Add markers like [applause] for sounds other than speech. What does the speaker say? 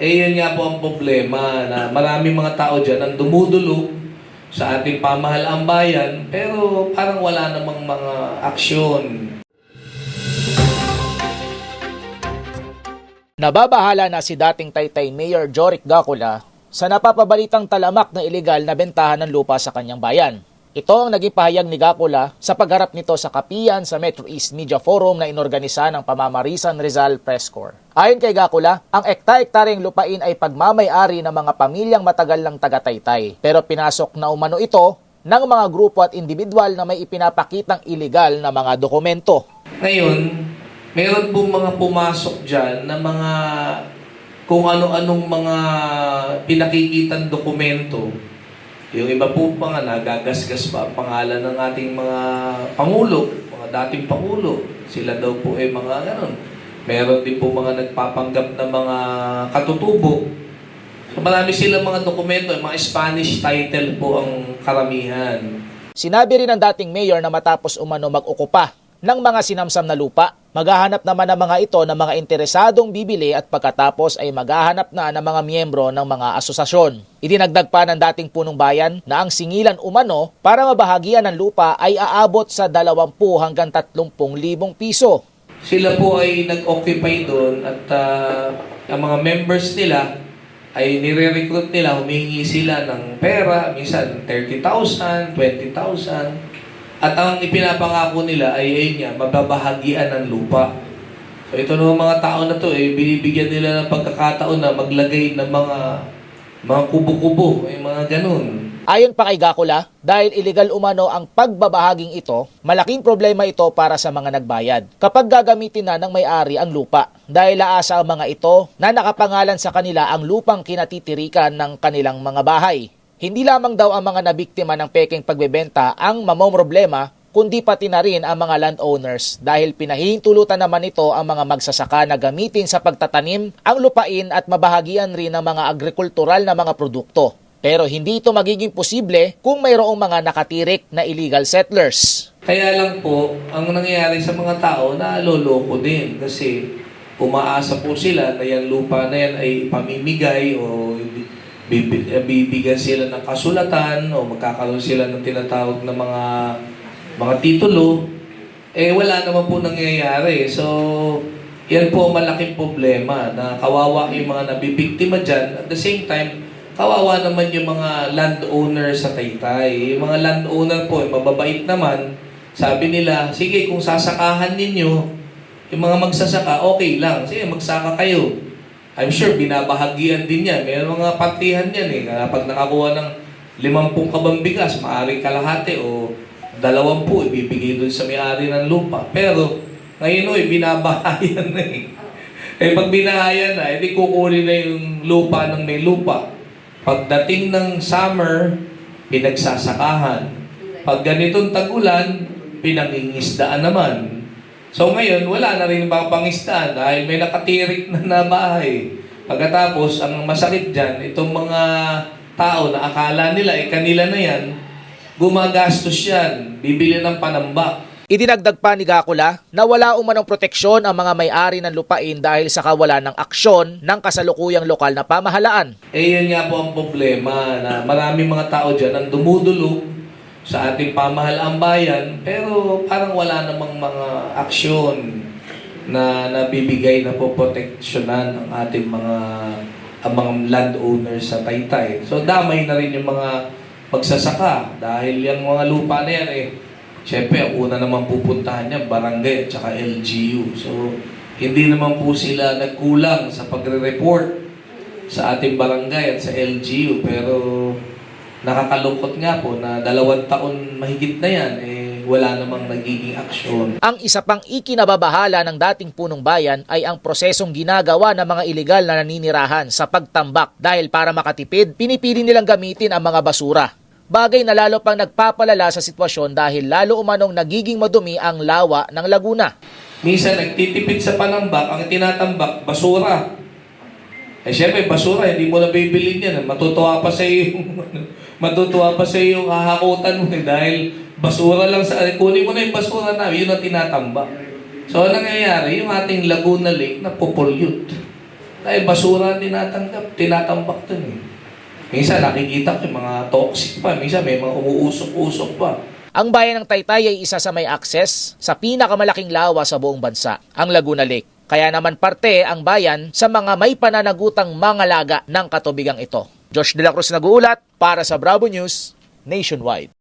Eh yun nga po ang problema na maraming mga tao dyan ang dumudulog sa ating pamahalaang bayan pero parang wala namang mga aksyon. Nababahala na si dating Taytay Mayor Jorik Gacula sa napapabalitang talamak na ilegal na bentahan ng lupa sa kanyang bayan. Ito ang naging pahayag ni Gacula sa pagharap nito sa kapiyan sa Metro East Media Forum na inorganisa ng Pamamarisan Rizal Press Corps. Ayon kay Gacula, ang ekta-ektaryeng lupain ay pagmamay-ari ng mga pamilyang matagal ng taga-Taytay. Pero pinasok na umano ito ng mga grupo at individual na may ipinapakitang ilegal na mga dokumento. Ngayon, meron pong mga pumasok dyan na mga kung ano-anong mga pinakikitang dokumento. Yung iba po pa nga, nagagasgas pa ang pangalan ng ating mga pangulo, mga dating pangulo. Sila daw po ay mga ganon. Meron din po mga nagpapanggap na mga katutubo. Marami silang mga dokumento, mga Spanish title po ang karamihan. Sinabi rin ng dating mayor na matapos umano mag-okupa ng mga sinamsam na lupa, maghahanap naman ng mga ito ng mga interesadong bibili at pagkatapos ay maghahanap na ng mga miyembro ng mga asosasyon. Idinagdag pa ng dating punong bayan na ang singilan umano para mabahagian ng lupa ay aabot sa 20 hanggang 30 libong piso. Sila po ay nag-occupy doon at ah, ang mga members nila ay nire-recruit nila, humingi sila ng pera, minsan 30,000, 20,000. At ang ipinapangako nila ay ayun nga, mababahagian ng lupa. So ito naman mga tao na to, eh, binibigyan nila ng pagkakataon na maglagay ng mga mga kubo-kubo, ay mga ganun. Ayon pa kay Gacula, dahil illegal umano ang pagbabahaging ito, malaking problema ito para sa mga nagbayad. Kapag gagamitin na ng may-ari ang lupa, dahil aasa ang mga ito na nakapangalan sa kanila ang lupang kinatitirikan ng kanilang mga bahay. Hindi lamang daw ang mga nabiktima ng peking pagbebenta ang mamong problema, kundi pati na rin ang mga landowners dahil pinahihintulutan naman ito ang mga magsasaka na gamitin sa pagtatanim ang lupain at mabahagian rin ng mga agrikultural na mga produkto. Pero hindi ito magiging posible kung mayroong mga nakatirik na illegal settlers. Kaya lang po, ang nangyayari sa mga tao, naloloko din kasi umaasa po sila na yung lupa na yan ay pamimigay o bibigyan sila ng kasulatan o magkakaroon sila ng tinatawag na mga mga titulo. Eh wala naman po nangyayari. So, yan po malaking problema na kawawa yung mga nabibiktima dyan. At the same time, kawawa naman yung mga landowner sa Taytay. Yung mga landowner po, yung mababait naman, sabi nila, sige kung sasakahan ninyo, yung mga magsasaka, okay lang. Sige, magsaka kayo. I'm sure binabahagian din yan. May mga partihan yan eh. Kapag nakakuha ng limampung kabang bigas, maaaring kalahati o dalawampu ibibigay doon sa may-ari ng lupa. Pero ngayon o, binabahayan na eh. Eh pag binahayan na, edi kukunin na yung lupa ng may lupa. Pagdating ng summer, pinagsasakahan. Pag ganitong tagulan, pinangingisdaan naman. So ngayon, wala na rin mga pangisdaan dahil may nakatirik na na bahay. Pagkatapos, ang masakit dyan, itong mga tao na akala nila, eh kanila na yan, gumagastos yan, bibili ng panambak. Idinagdag pa ni Gacula na wala umanong proteksyon ang mga may-ari ng lupain dahil sa kawalan ng aksyon ng kasalukuyang lokal na pamahalaan. Eh yun nga po ang problema na maraming mga tao dyan ang dumudulog sa ating pamahalaang bayan pero parang wala namang mga aksyon na nabibigay na po proteksyonan ng ating mga ang mga landowners sa Taytay. So damay na rin yung mga magsasaka dahil yung mga lupa na yan eh Siyempre, ang una naman pupuntahan niya, barangay at saka LGU. So, hindi naman po sila nagkulang sa pagre-report sa ating barangay at sa LGU. Pero, nakakalungkot nga po na dalawang taon mahigit na yan, eh, wala namang nagiging aksyon. Ang isa pang ikinababahala ng dating punong bayan ay ang prosesong ginagawa ng mga ilegal na naninirahan sa pagtambak dahil para makatipid, pinipili nilang gamitin ang mga basura. Bagay na lalo pang nagpapalala sa sitwasyon dahil lalo umanong nagiging madumi ang lawa ng Laguna. Minsan, nagtitipid sa panambak, ang tinatambak, basura. Eh, syempre, basura, hindi mo na bibilin yan. Matutuwa pa sa iyo yung, [laughs] matutuwa pa sa iyo yung hahakutan mo eh, dahil basura lang sa, eh, kunin mo na yung basura na, yun ang tinatambak. So, ang nangyayari, yung ating Laguna Lake na popollute. Dahil basura ang tinatanggap, tinatambak dun eh. Minsan nakikita ko yung mga toxic pa, minsan may mga umuusok-usok pa. Ang bayan ng Taytay ay isa sa may access sa pinakamalaking lawa sa buong bansa, ang Laguna Lake. Kaya naman parte ang bayan sa mga may pananagutang mga laga ng katubigang ito. Josh De La Cruz nag-uulat para sa Bravo News Nationwide.